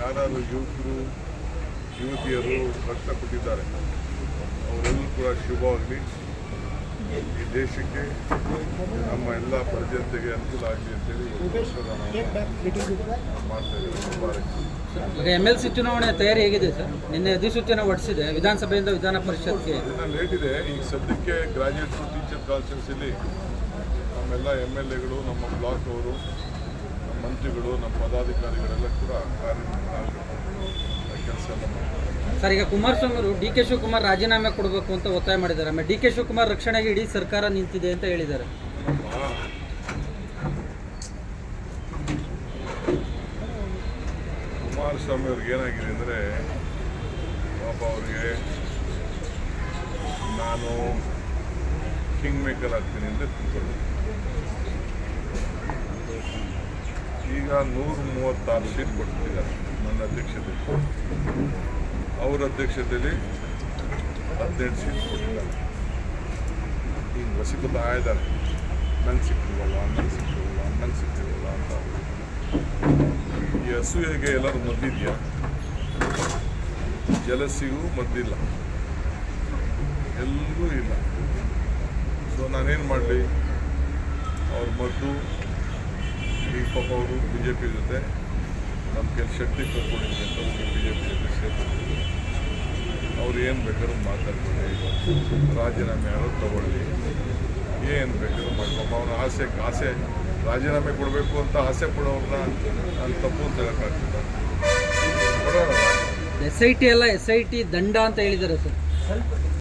ಯಾರು ಯುವಕರು ಯುವತಿಯರು ರಕ್ತ ಕೊಟ್ಟಿದ್ದಾರೆ ಅವರೆಲ್ಲರೂ ಕೂಡ ಶುಭವಾಗಲಿ ಈ ದೇಶಕ್ಕೆ ನಮ್ಮ ಎಲ್ಲ ಪ್ರಜೆಗೆ ಅನುಕೂಲ ಆಗಲಿ ಅಂತೇಳಿ ಮಾಡ್ತಾ ಎಂ ಎಲ್ ಸಿ ಚುನಾವಣೆ ತಯಾರಿ ಹೇಗಿದೆ ಸರ್? ನಿನ್ನೆ ಅಧಿಸೂಚನೆ ಹೊಡಿಸಿದೆ ವಿಧಾನಸಭೆಯಿಂದ ವಿಧಾನ ಪರಿಷತ್ಗೆ. ಲೇಟ್ ಇದೆ. ಈಗ ಸದ್ಯಕ್ಕೆ ಗ್ರಾಜ್ಯುಯೇಟ್ ಟೀಚರ್ ಕಾನ್ಸ್ಟಿಟ್ಯೂನ್ಸಿಲಿ ನಮ್ಮೆಲ್ಲ ಎಂ ಎಲ್ ಎಗಳು ನಮ್ಮ ಬ್ಲಾಕ್ ಅವರು ಮಂತ್ರಿಗಳು ನಮ್ಮ ಪದಾಧಿಕಾರಿಗಳೆಲ್ಲ ಕೂಡ ಕೆಲಸ ಎಲ್ಲ ಮಾಡ್ತಾರೆ. ಸರ್ ಈಗ ಕುಮಾರಸ್ವಾಮಿ ಅವರು ಡಿ ಕೆ ಶಿವಕುಮಾರ್ ರಾಜೀನಾಮೆ ಕೊಡಬೇಕು ಅಂತ ಒತ್ತಾಯ ಮಾಡಿದ್ದಾರೆ. ಆಮೇಲೆ ಡಿ ಕೆ ಶಿವಕುಮಾರ್ ರಕ್ಷಣೆಗೆ ಇಡೀ ಸರ್ಕಾರ ನಿಂತಿದೆ ಅಂತ ಹೇಳಿದ್ದಾರೆ. ಕುಮಾರಸ್ವಾಮಿ ಅವ್ರಿಗೆ ಏನಾಗಿದೆ ಅಂದರೆ ಪಾಪ ಅವ್ರಿಗೆ ನಾನು ಕಿಂಗ್ ಮೇಕರ್ ಆಗ್ತೀನಿ ಅಂತ ತಿಳ್ಕೊಂಡು ಈಗ ನೂರ ಮೂವತ್ತಾರು ಸೀಟ್ ಕೊಟ್ಟಿದ್ದಾರೆ ನನ್ನ ಅಧ್ಯಕ್ಷತೆ ಅವರ ಅಧ್ಯಕ್ಷತೆಯಲ್ಲಿ ಹದಿನೆಂಟು ಸೀಟ್ ಕೊಟ್ಟಿದ್ದಾರೆ. ಈಗ ವಸಿಕೊತಾ ಆಯ್ದಾರೆ. ನಂಗೆ ಸಿಕ್ಕಿಲ್ವಲ್ಲ ನಂಗೆ ಸಿಕ್ಕಿಲ್ವಲ್ಲ ನಂಗೆ ಸಿಕ್ಕಿಲ್ವಲ್ಲ ಅಂತ ಈ ಅಸೂಯೆಗೆ ಎಲ್ಲರೂ ಮದ್ದಿದೆಯಾ? ಜಲಸಿಗೂ ಮದ್ದಿಲ್ಲ. ಎಲ್ಲರೂ ಇಲ್ಲ. ಸೊ ನಾನೇನು ಮಾಡಲಿ? ಅವ್ರ ಮದ್ದು ಪಾಪ ಅವರು ಬಿ ಜೆ ಪಿ ಜೊತೆ ನಮ್ಮ ಕೆಲಸ ಶಕ್ತಿ ಕಳ್ಕೊಂಡಿದ್ವಿ ಅಂತ ಬಿ ಜೆ ಪಿ ಜೊತೆ ಅವ್ರು ಏನು ಬೇಕಾದ್ರೂ ಮಾತಾಡ್ಕೊಳ್ಳಿ. ರಾಜೀನಾಮೆ ಯಾರೋ ತಗೊಳ್ಳಿ. ಏನು ಬೇಕಾದ್ರೂ ಮಾಡಿ ಪಾಪ ಅವನ ಆಸೆ ಆಸೆ ರಾಜೀನಾಮೆ ಕೊಡಬೇಕು ಅಂತ ಆಸೆ ಪಡೋರನ್ನ ನಾನು ತಪ್ಪು ಅಂತ ಹೇಳೋಕ್ಕಾಗ್ತಿಲ್ಲ. ಎಸ್ ಐ ಟಿ ಎಲ್ಲ ಎಸ್ ಐ ಟಿ ದಂಡ ಅಂತ ಹೇಳಿದ್ದಾರೆ ಸರ್.